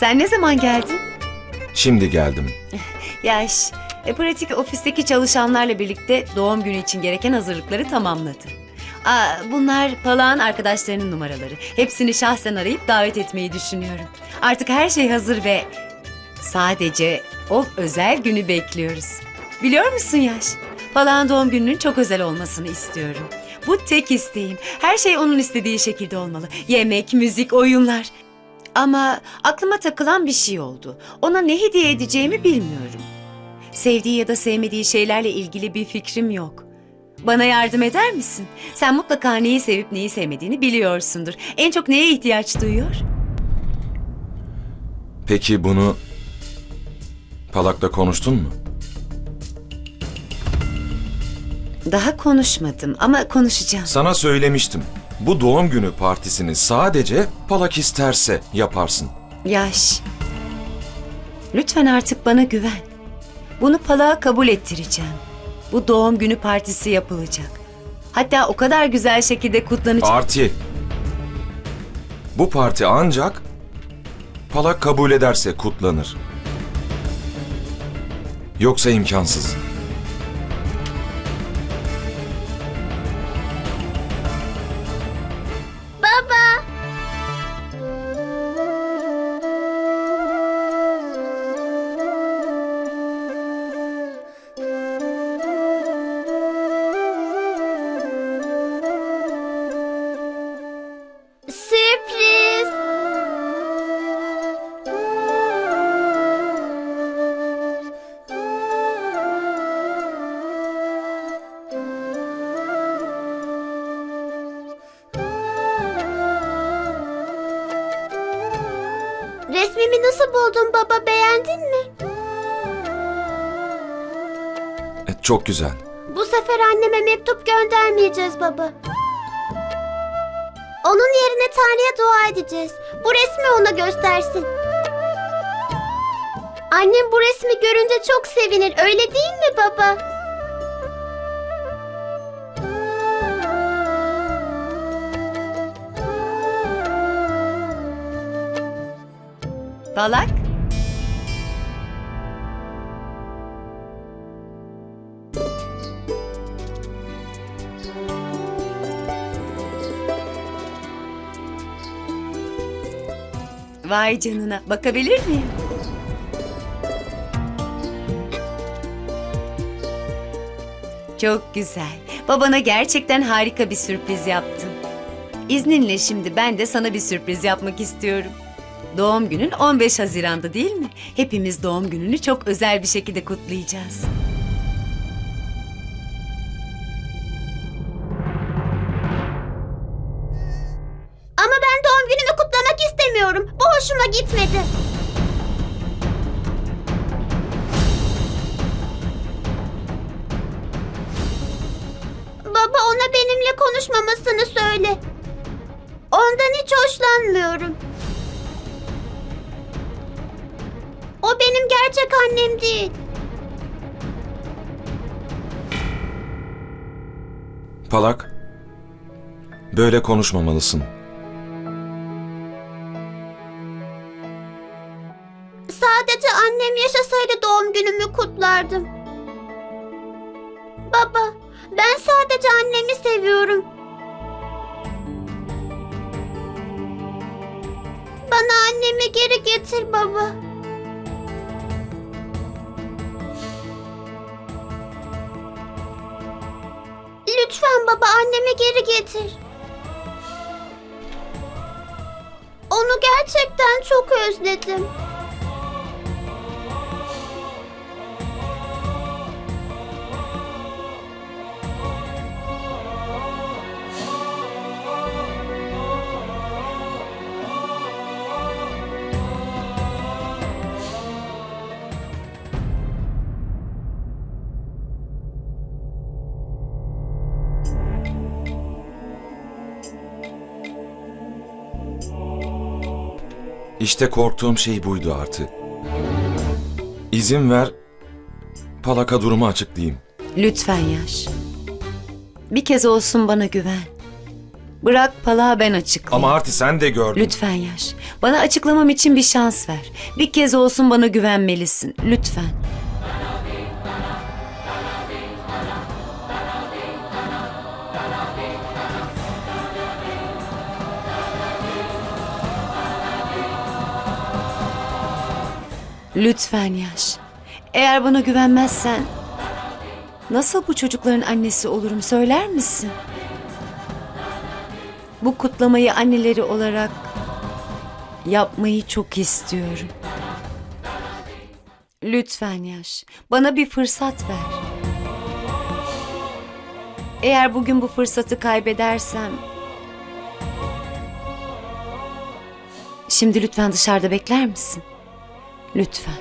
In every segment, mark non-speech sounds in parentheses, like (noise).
Sen ne zaman geldin? Şimdi geldim. (laughs) Yaş, e, pratik ofisteki çalışanlarla birlikte doğum günü için gereken hazırlıkları tamamladı. Aa, bunlar Palak'ın arkadaşlarının numaraları. Hepsini şahsen arayıp davet etmeyi düşünüyorum. Artık her şey hazır ve sadece o özel günü bekliyoruz. Biliyor musun Yaş? Palak'ın doğum gününün çok özel olmasını istiyorum. Bu tek isteğim. Her şey onun istediği şekilde olmalı. Yemek, müzik, oyunlar. Ama aklıma takılan bir şey oldu. Ona ne hediye edeceğimi bilmiyorum. Sevdiği ya da sevmediği şeylerle ilgili bir fikrim yok. Bana yardım eder misin? Sen mutlaka neyi sevip neyi sevmediğini biliyorsundur. En çok neye ihtiyaç duyuyor? Peki bunu Palak'la konuştun mu? Daha konuşmadım ama konuşacağım. Sana söylemiştim. Bu doğum günü partisini sadece Palak isterse yaparsın. Yaş. Lütfen artık bana güven. Bunu Palak'a kabul ettireceğim. Bu doğum günü partisi yapılacak. Hatta o kadar güzel şekilde kutlanacak. Arti. Bu parti ancak Palak kabul ederse kutlanır. Yoksa imkansız. Resmimi nasıl buldun baba beğendin mi? E, çok güzel. Bu sefer anneme mektup göndermeyeceğiz baba. Onun yerine Tanrı'ya dua edeceğiz. Bu resmi ona göstersin. Annem bu resmi görünce çok sevinir. Öyle değil mi baba? Palak? Vay canına, bakabilir miyim? Çok güzel. Babana gerçekten harika bir sürpriz yaptın. İzninle şimdi ben de sana bir sürpriz yapmak istiyorum. Doğum günün 15 Haziran'da değil mi? Hepimiz doğum gününü çok özel bir şekilde kutlayacağız. Ama ben doğum günümü kutlamak istemiyorum. Bu hoşuma gitmedi. Baba ona benimle konuşmamasını söyle. Ondan hiç hoşlanmıyorum. O benim gerçek annem değil. Palak, böyle konuşmamalısın. Sadece annem yaşasaydı doğum günümü kutlardım. Baba, ben sadece annemi seviyorum. Bana annemi geri getir baba. Lütfen baba annemi geri getir. Onu gerçekten çok özledim. İşte korktuğum şey buydu artık. İzin ver, Palak'a durumu açıklayayım. Lütfen Yaş. Bir kez olsun bana güven. Bırak Palak'a ben açıklayayım. Ama Arti sen de gördün. Lütfen Yaş. Bana açıklamam için bir şans ver. Bir kez olsun bana güvenmelisin. Lütfen. Lütfen Yaş. Eğer bana güvenmezsen nasıl bu çocukların annesi olurum söyler misin? Bu kutlamayı anneleri olarak yapmayı çok istiyorum. Lütfen Yaş, bana bir fırsat ver. Eğer bugün bu fırsatı kaybedersem... Şimdi lütfen dışarıda bekler misin? Lütfen.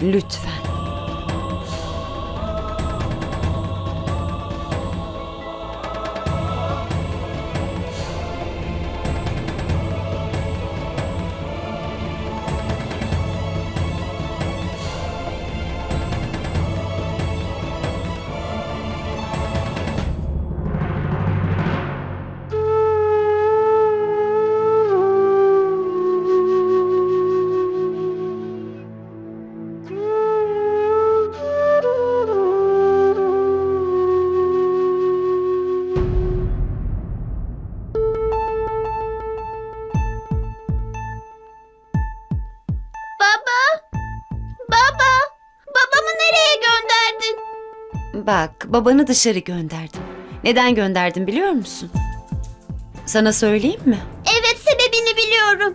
Lütfen. Bak, babanı dışarı gönderdim. Neden gönderdim biliyor musun? Sana söyleyeyim mi? Evet sebebini biliyorum.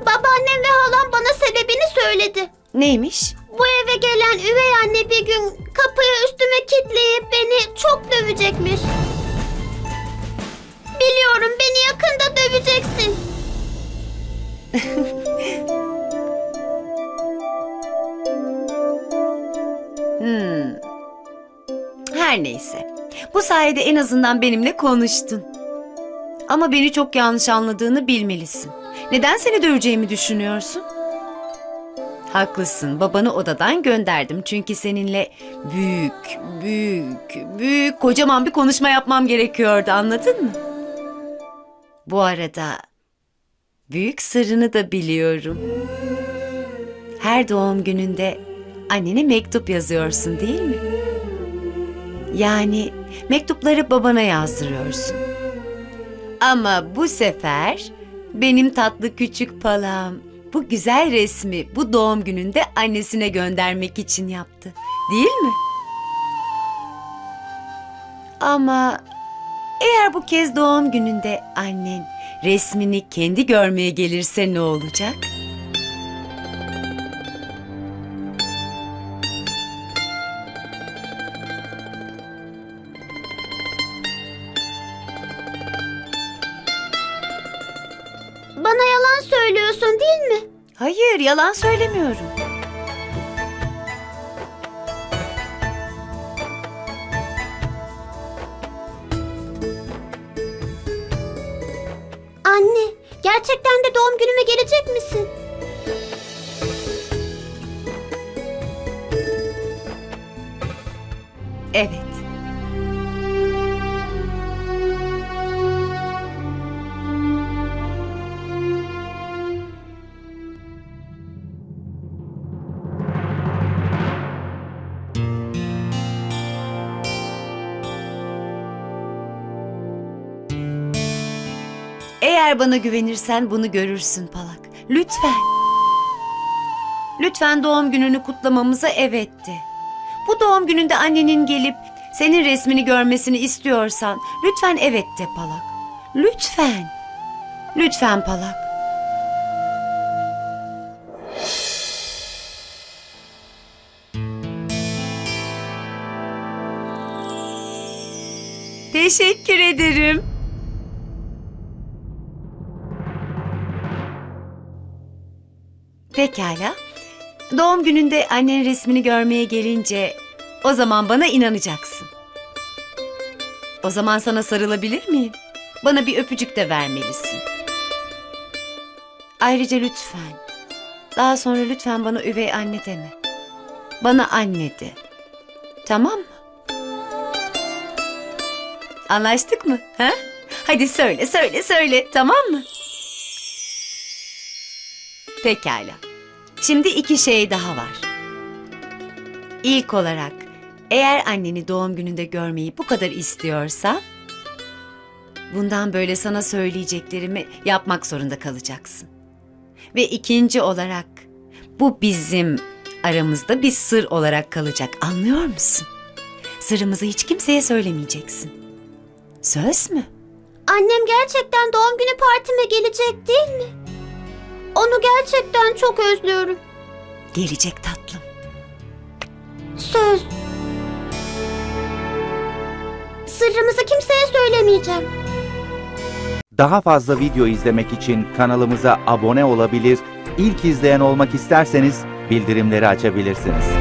Babaannem ve halam bana sebebini söyledi. Neymiş? Bu eve gelen üvey anne bir gün kapıyı üstüme kilitleyip beni çok dövecekmiş. Biliyorum beni yakında döveceksin. (laughs) Her neyse. Bu sayede en azından benimle konuştun. Ama beni çok yanlış anladığını bilmelisin. Neden seni döveceğimi düşünüyorsun? Haklısın. Babanı odadan gönderdim. Çünkü seninle büyük, büyük, büyük, kocaman bir konuşma yapmam gerekiyordu. Anladın mı? Bu arada büyük sırrını da biliyorum. Her doğum gününde annene mektup yazıyorsun değil mi? Yani mektupları babana yazdırıyorsun. Ama bu sefer benim tatlı küçük palam bu güzel resmi bu doğum gününde annesine göndermek için yaptı. Değil mi? Ama eğer bu kez doğum gününde annen resmini kendi görmeye gelirse ne olacak? Hayır, yalan söylemiyorum. Anne, gerçekten de doğum günüme gelecek misin? Evet. Eğer bana güvenirsen bunu görürsün Palak. Lütfen. Lütfen doğum gününü kutlamamıza evet de. Bu doğum gününde annenin gelip senin resmini görmesini istiyorsan lütfen evet de Palak. Lütfen. Lütfen Palak. Teşekkür ederim. Pekala. Doğum gününde annenin resmini görmeye gelince o zaman bana inanacaksın. O zaman sana sarılabilir miyim? Bana bir öpücük de vermelisin. Ayrıca lütfen, daha sonra lütfen bana üvey anne deme. Bana anne de. Tamam mı? Anlaştık mı? Ha? Hadi söyle, söyle, söyle. Tamam mı? Pekala. Şimdi iki şey daha var. İlk olarak, eğer anneni doğum gününde görmeyi bu kadar istiyorsa, bundan böyle sana söyleyeceklerimi yapmak zorunda kalacaksın. Ve ikinci olarak, bu bizim aramızda bir sır olarak kalacak. Anlıyor musun? Sırrımızı hiç kimseye söylemeyeceksin. Söz mü? Annem gerçekten doğum günü partime gelecek değil mi? Onu gerçekten çok özlüyorum. Gelecek tatlım. Söz. Sırrımızı kimseye söylemeyeceğim. Daha fazla video izlemek için kanalımıza abone olabilir, ilk izleyen olmak isterseniz bildirimleri açabilirsiniz.